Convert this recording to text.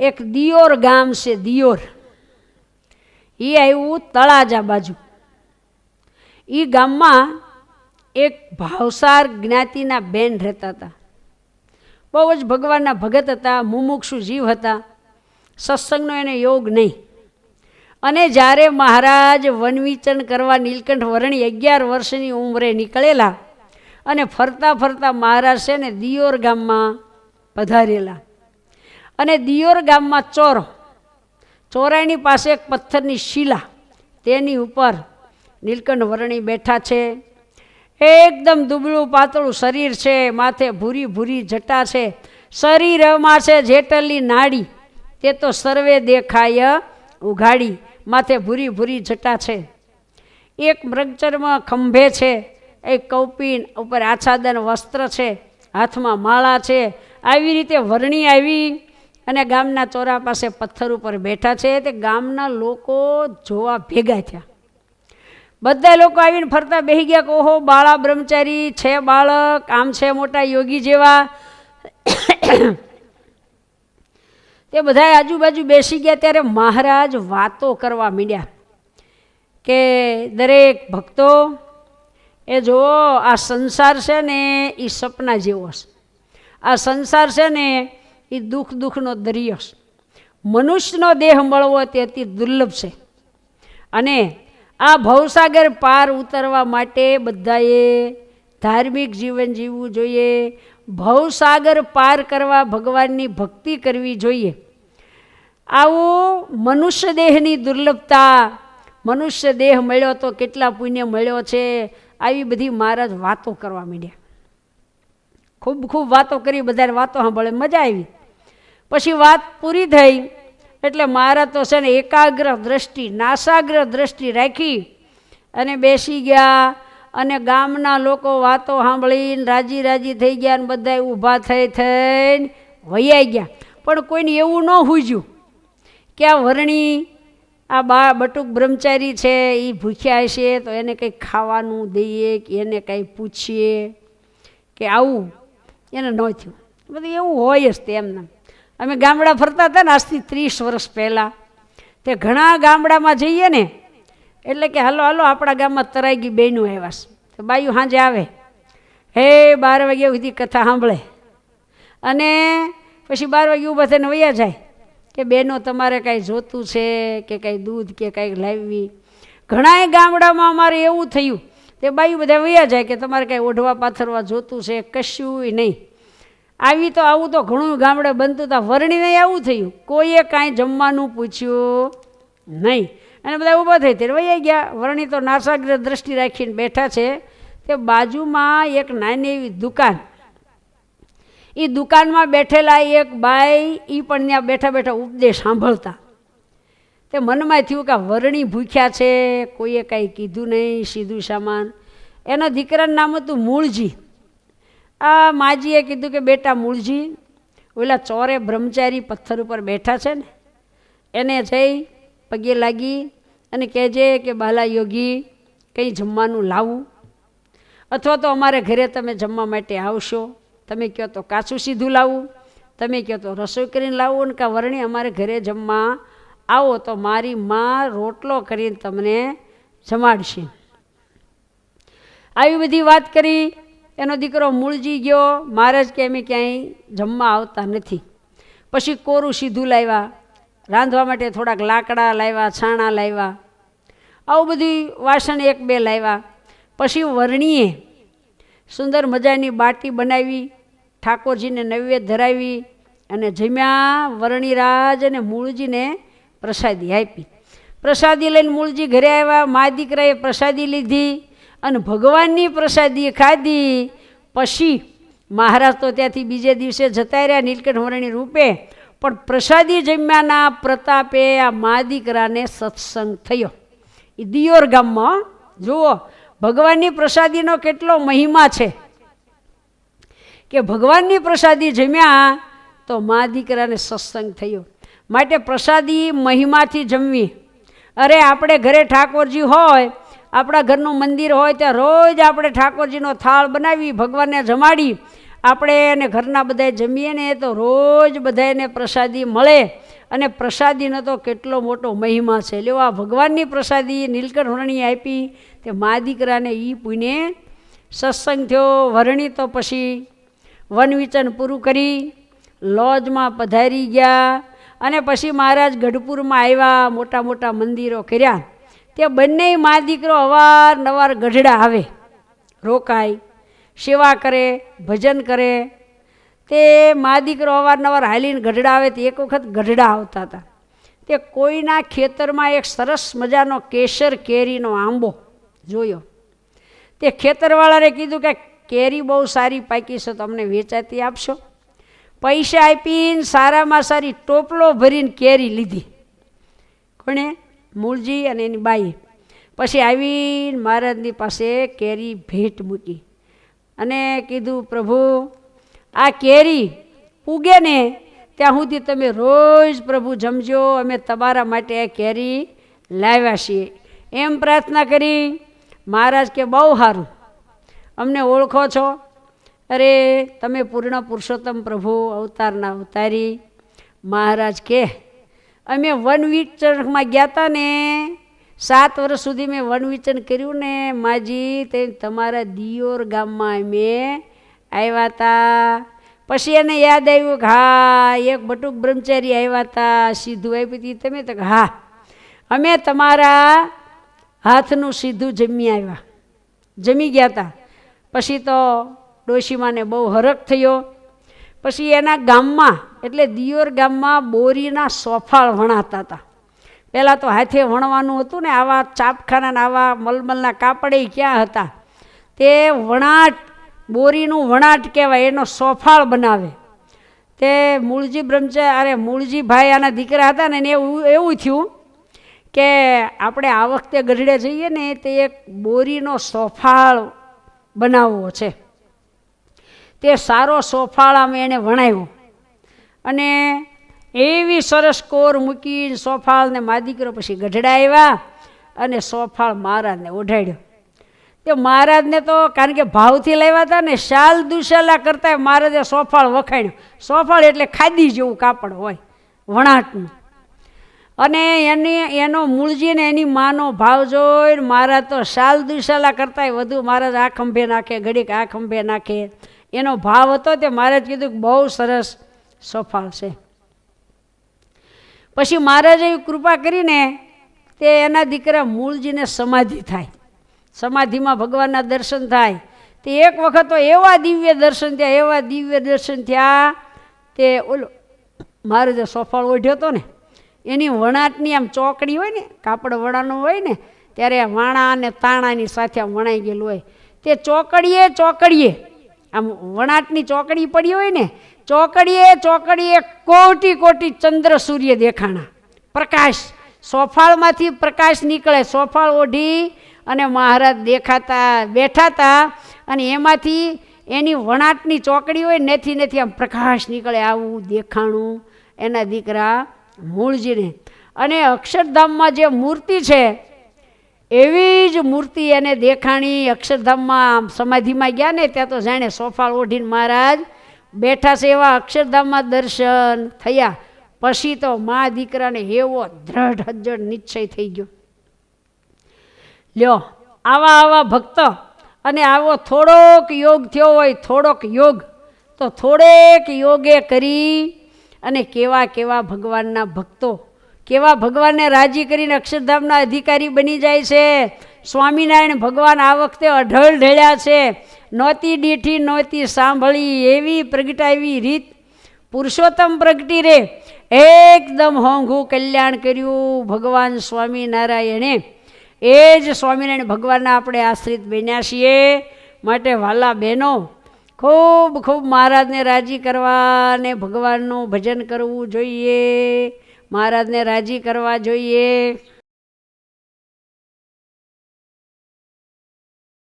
એક દિયોર ગામ છે, દિયોર. એ આવ્યું તળાજા બાજુ. એ ગામમાં એક ભાવસાર જ્ઞાતિના બેન રહેતા હતા. બહુ જ ભગવાનના ભગત હતા, મુમુક્ષુ જીવ હતા. સત્સંગનો એને યોગ નહીં. અને જ્યારે મહારાજ વનવિચન કરવા નીલકંઠ વરણી અગિયાર વર્ષની ઉંમરે નીકળેલા અને ફરતા ફરતા મહારાજ છે ને દિયોર ગામમાં પધારેલા. અને દિયોર ગામમાં ચોર. ચોરાઈની પાસે એક પથ્થરની શિલા. તેની ઉપર નીલકંઠ વરણી બેઠા છે. એકદમ દુબળું પાતળું શરીર છે. માથે ભૂરી ભૂરી જટા છે. શરીરમાં છે જેટલી નાડી, તે તો સર્વે દેખાય ઉઘાડી. માથે ભૂરી ભૂરી જટા છે. એક મૃગચરમાં ખંભે છે. એક કૌપીન ઉપર આચ્છાદન વસ્ત્ર છે. હાથમાં માળા છે. આવી રીતે વરણી આવી અને ગામના ચોરા પાસે પથ્થર ઉપર બેઠા છે તે ગામના લોકો જોવા ભેગા થયા. બધા લોકો આવીને ફરતા બેહી ગયા કે ઓહો, બાળા બ્રહ્મચારી છે બાળક, આમ છે મોટા યોગી જેવા. તે બધા આજુબાજુ બેસી ગયા ત્યારે મહારાજ વાતો કરવા માંડ્યા કે દરેક ભક્તો, એ જુઓ, આ સંસાર છે ને એ સપના જેવો છે. આ સંસાર છે ને એ દુઃખ દુઃખનો દરિયો છે. મનુષ્યનો દેહ મળવો તે અતિ દુર્લભ છે. અને આ ભવસાગર પાર ઉતરવા માટે બધાએ ધાર્મિક જીવન જીવવું જોઈએ. ભવસાગર પાર કરવા ભગવાનની ભક્તિ કરવી જોઈએ. આવું મનુષ્ય દેહની દુર્લભતા, મનુષ્ય દેહ મળ્યો તો કેટલા પુણ્ય મળ્યો છે, આવી બધી મહારાજ વાતો કરવા માંડ્યા. ખૂબ ખૂબ વાતો કરી, બધાને વાતો સાંભળે, મજા આવી. પછી વાત પૂરી થઈ, એટલે મહારાજ તો છે ને એકાગ્ર દ્રષ્ટિ, નાસાગ્ર દ્રષ્ટિ રાખી અને બેસી ગયા અને ગામના લોકો વાતો સાંભળીને રાજી રાજી થઈ ગયા અને બધા ઊભા થઈ થઈને વૈયાઈ ગયા. પણ કોઈને એવું ન હુજ્યું કે આ વરણી, આ બા બટુક બ્રહ્મચારી છે, એ ભૂખ્યા હશે તો એને કંઈક ખાવાનું દઈએ કે એને કંઈ પૂછીએ કે આવું. એને ન થયું. બધું એવું હોય જ તેમને અમે ગામડા ફરતા હતા ને આજથી ત્રીસ વર્ષ પહેલાં. તે ઘણા ગામડામાં જઈએ ને, એટલે કે હાલો હાલો, આપણા ગામમાં તરાઈગી બહેનું આવ્યા છે. તો બાયું સાંજે આવે. હે, બાર વાગ્યા સુધી કથા સાંભળે. અને પછી બાર વાગે ઊભા થઈને વૈયા જાય. કે બહેનો, તમારે કાંઈ જોતું છે કે કાંઈ દૂધ કે કાંઈ લાવવી? ઘણાય ગામડામાં અમારે એવું થયું. તે બાયું બધા વૈયા જાય કે તમારે કાંઈ ઓઢવા, પાથરવા જોતું છે, કશું નહીં. આવી તો આવું તો ઘણું ગામડે બનતું હતા વરણીને આવું થયું. કોઈએ કાંઈ જમવાનું પૂછ્યું નહીં. અને બધા ઊભા થઈ ત્યારે વૈયા ગયા. વર્ણી તો નાસાગ્ર દ્રષ્ટિ રાખીને બેઠા છે. તે બાજુમાં એક નાની એવી દુકાન. એ દુકાનમાં બેઠેલા એક બાઈ એ પણ ત્યાં બેઠા બેઠા ઉપદેશ સાંભળતા. તે મનમાં થયું કે વરણી ભૂખ્યા છે. કોઈએ કાંઈ કીધું નહીં, સીધું સામાન. એના દીકરાનું નામ હતું મૂળજી. આ માજીએ કીધું કે બેટા મૂળજી, ઓલા ચોરે બ્રહ્મચારી પથ્થર ઉપર બેઠા છે ને, એને જઈ પગે લાગી અને કહેજે કે બાલા યોગી, કંઈ જમવાનું લાવું? અથવા તો અમારે ઘરે તમે જમવા માટે આવશો, તમે કહો તો કાચું સીધું લાવું, તમે કહો તો રસોઈ કરીને લાવું અને કાં વરણી અમારે ઘરે જમવા આવો તો મારી માં રોટલો કરીને તમને જમાડશે. આવી બધી વાત કરી એનો દીકરો મૂળજી ગયો મહારાજ કે અમે ક્યાંય જમવા આવતા નથી. પછી કોરું સીધું લાવ્યા, રાંધવા માટે થોડાક લાકડા લાવ્યા, છાણા લાવ્યા. આવું બધી વાસણ એક બે લાવ્યા. પછી વર્ણીએ, સુંદર મજાની બાટી બનાવી, ઠાકોરજીને નૈવેદ્ય ધરાવી અને જમ્યા વર્ણિરાજ અને મૂળજીને પ્રસાદી આપી. પ્રસાદી લઈને મૂળજી ઘરે આવ્યા, મા દીકરાએ પ્રસાદી લીધી અને ભગવાનની પ્રસાદી ખાધી. પછી મહારાજ તો ત્યાંથી બીજે દિવસે જતા રહ્યા નીલકંઠ વર્ણી રૂપે. પણ પ્રસાદી જમ્યાના પ્રતાપે આ મા સત્સંગ થયો. એ દિયોર ગામમાં, જુઓ, ભગવાનની પ્રસાદીનો કેટલો મહિમા છે. કે ભગવાનની પ્રસાદી જમ્યા તો મા દીકરાને સત્સંગ થયો. માટે પ્રસાદી મહિમાથી જમવી. અરે, આપણે ઘરે ઠાકોરજી હોય આપણા ઘરનું મંદિર હોય ત્યાં રોજ આપણે ઠાકોરજીનો થાળ બનાવી, ભગવાનને જમાડી, આપણે અને ઘરના બધા જમીએ ને તો રોજ બધાને પ્રસાદી મળે. અને પ્રસાદીનો તો કેટલો મોટો મહિમા છે. એટલે આ ભગવાનની પ્રસાદી નીલકંઠ વરણી આપી, તે મા દીકરાને એ પુણે સત્સંગ થયો, વરણી તો પછી વનવિચન પૂરું કરી, લોજમાં પધારી ગયા. અને પછી મહારાજ ગઢપુરમાં આવ્યા, મોટા મોટા મંદિરો કર્યા. તે બંને મા દીકરો અવારનવાર ગઢડા આવે. રોકાય, સેવા કરે, ભજન કરે. તે મા દીકરો અવારનવાર હાલીને ગઢડા આવે તે એક વખત ગઢડા આવતા હતા. તે કોઈના ખેતરમાં એક સરસ મજાનો કેસર કેરીનો આંબો જોયો. તે ખેતરવાળાને કીધું કે કેરી બહુ સારી પાકી છે, તમને વેચાતી આપશો. પૈસા આપીને સારામાં સારી ટોપલો ભરીને કેરી લીધી. કોણે? મૂળજી અને એની બાઈ. પછી આવી મહારાજની પાસે કેરી ભેટ મૂકી અને કીધું, પ્રભુ, આ કેરી ઉગે ને ત્યાં સુધી તમે રોજ પ્રભુ જમજો, અમે તમારા માટે આ કેરી લાવ્યા છીએ. એમ પ્રાર્થના કરી, મહારાજ કે બહુ સારું. અમને ઓળખો છો. અરે, તમે પૂર્ણ પુરુષોત્તમ પ્રભુ અવતારના અવતારી. મહારાજ કે અમે વન વિચરણમાં ગયા હતા ને, સાત વર્ષ સુધી મેં વન વિચરણ કર્યું ને, માજી તે તમારા દિયોર ગામમાં અમે આવ્યા હતા. પછી એને યાદ આવ્યું કે હા, એક બટુક બ્રહ્મચારી આવ્યા હતા, સીધું આપી હતી તમે તો હા, અમે તમારા હાથનું સીધું જમી આવ્યા. જમી ગયા હતા પછી તો ડોશીમાને બહુ હરખ થયો. પછી એના ગામમાં, એટલે દિયોર ગામમાં બોરીના સોફાળ વણાતા હતા. પહેલાં તો હાથે વણવાનું હતું ને, આવા ચાપખાના આવા મલમલના કાપડે ક્યાં હતા? તે વણાટ, બોરીનું વણાટ કહેવાય, એનો સોફાળ બનાવે. તે મૂળજી બ્રહ્મચારી અરે મૂળજી ભાઈ આના દીકરા હતા ને એવું એવું થયું કે આપણે આ વખતે ગઢડે જઈએ ને, તે એક બોરીનો સોફાળ બનાવવો છે. તે સારો સોફાળ આમ એણે વણાવ્યો. અને એવી સરસ કોર મૂકીને સોફાળને માદીકરો પછી ગઢડા આવ્યા અને સોફાળ મહારાજને ઓઢાડ્યો. તે મહારાજને તો કારણ કે ભાવથી લાવ્યા હતા ને શાલ દુશાલા કરતા મહારાજે સોફાળ વખાણ્યો. સોફાળ એટલે ખાદી જેવું કાપડ હોય, વણાટનું. અને એની, એનો મૂળજીને એની માનો ભાવ જોઈને મહારાજ તો શાલ દુશાલા કરતાંય વધુ મહારાજ આ ખંભે નાખે, ઘડીક આ ખંભે નાખે. એનો ભાવ હતો તે મહારાજ કીધું કે બહુ સરસ સફળ છે. પછી મહારાજે કૃપા કરીને તે એના દીકરા મૂળજીને સમાધિ થાય. સમાધિમાં ભગવાનના દર્શન થાય. તે એક વખત તો એવા દિવ્ય દર્શન થયા, એવા દિવ્ય દર્શન થયા, તે ઓલો મહારાજે સોફાળ ઓઢ્યો હતો ને, એની વણાટની આમ ચોકડી હોય ને, કાપડ વણાનું હોય ને, ત્યારે વાણા અને તાણાની સાથે વણાઈ ગયેલું હોય. તે ચોકડીએ ચોકડીએ આમ વણાટની ચોકડી પડી હોય ને, ચોકડીએ ચોકડીએ કોટી કોટી ચંદ્ર સૂર્ય દેખાણા. પ્રકાશ, સોફાળમાંથી પ્રકાશ નીકળે, સોફાળ ઓઢી અને મહારાજ દેખાતા બેઠા હતા અને એમાંથી એની વણાટની ચોકડી હોય નથી નથી આમ પ્રકાશ નીકળે, આવું દેખાણું એના દીકરા મૂળજીને. અને અક્ષરધામમાં જે મૂર્તિ છે એવી જ મૂર્તિ એને દેખાણી અક્ષરધામમાં સમાધિમાં ગયા ને ત્યાં તો જાણે સોફાળ ઓઢીને મહારાજ બેઠા છે એવા અક્ષરધામમાં દર્શન થયા. પછી તો મા દીકરાને એવો દ્રઢ હજ્જડ નિશ્ચય થઈ ગયો. લ્યો, આવા આવા ભક્ત અને આવો થોડોક યોગ થયો હોય, થોડોક યોગ, તો થોડેક યોગે કરી અને કેવા કેવા ભગવાનના ભક્તો કેવા ભગવાનને રાજી કરીને અક્ષરધામના અધિકારી બની જાય છે? સ્વામિનારાયણ ભગવાન આ વખતે અઢળ ઢળ્યા છે. નહોતી દીઠી, નહોતી સાંભળી એવી પ્રગટાવી રીત. પુરુષોત્તમ પ્રગટી રે. એકદમ હોંઘું કલ્યાણ કર્યું ભગવાન સ્વામિનારાયણે. એ જ સ્વામિનારાયણ ભગવાનના આપણે આશ્રિત બન્યા છીએ. માટે વાલા બહેનો, ખૂબ ખૂબ મહારાજને રાજી કરવા અને ભગવાનનું ભજન કરવું જોઈએ. મહારાજને રાજી કરવા જોઈએ.